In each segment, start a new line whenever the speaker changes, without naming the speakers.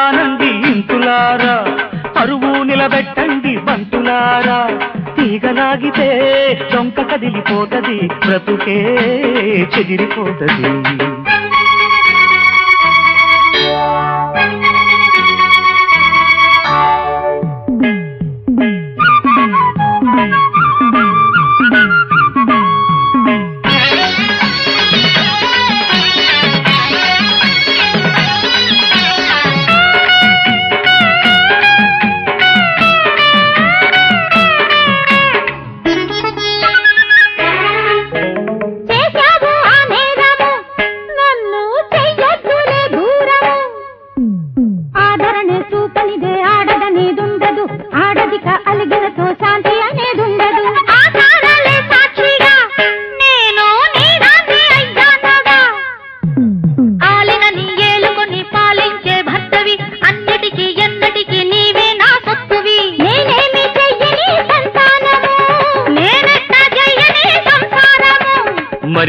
ఆనంది ఇంతులారా అరువు నిలబెట్టండి బంతులారా. తీగలాగితే చొంక కదిలిపోతుంది బ్రతుకే చెదిరిపోతుంది.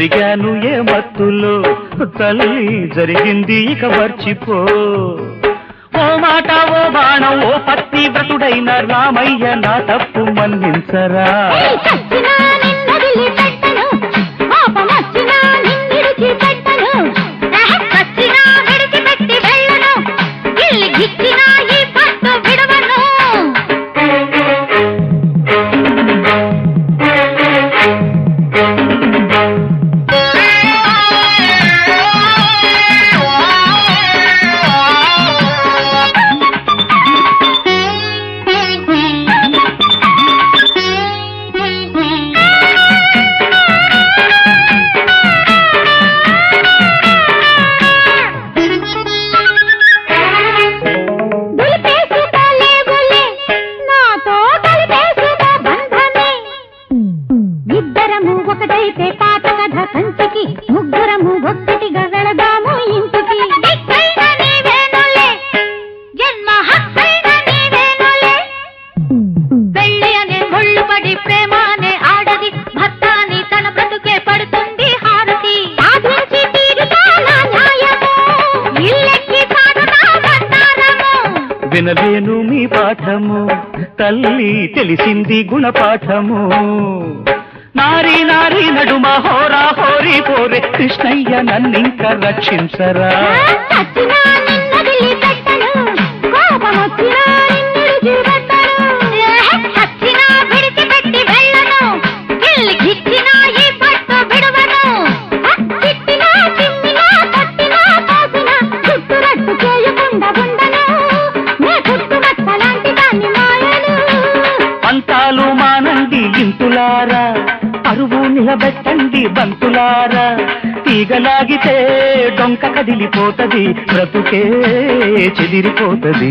జరిగాను ఏ మత్తులో? తల్లి జరిగింది ఇక మర్చిపో. ఓ మాట ఓ బాణం ఓ పత్తి వ్రతుడైన రామయ్య నా తప్పు మన్నించరా? వినలేను మీ పాఠము. తల్లి తెలిసింది గుణపాఠము. నారీ నారీ నడుమ హోరా హోరీ పోరే కృష్ణయ్య నన్నింక రక్షించరా. అరువు నిలబెట్టండి బంతులారా. తీగలాగితే డొంక కదిలిపోతది బ్రతుకే చెదిరిపోతుంది.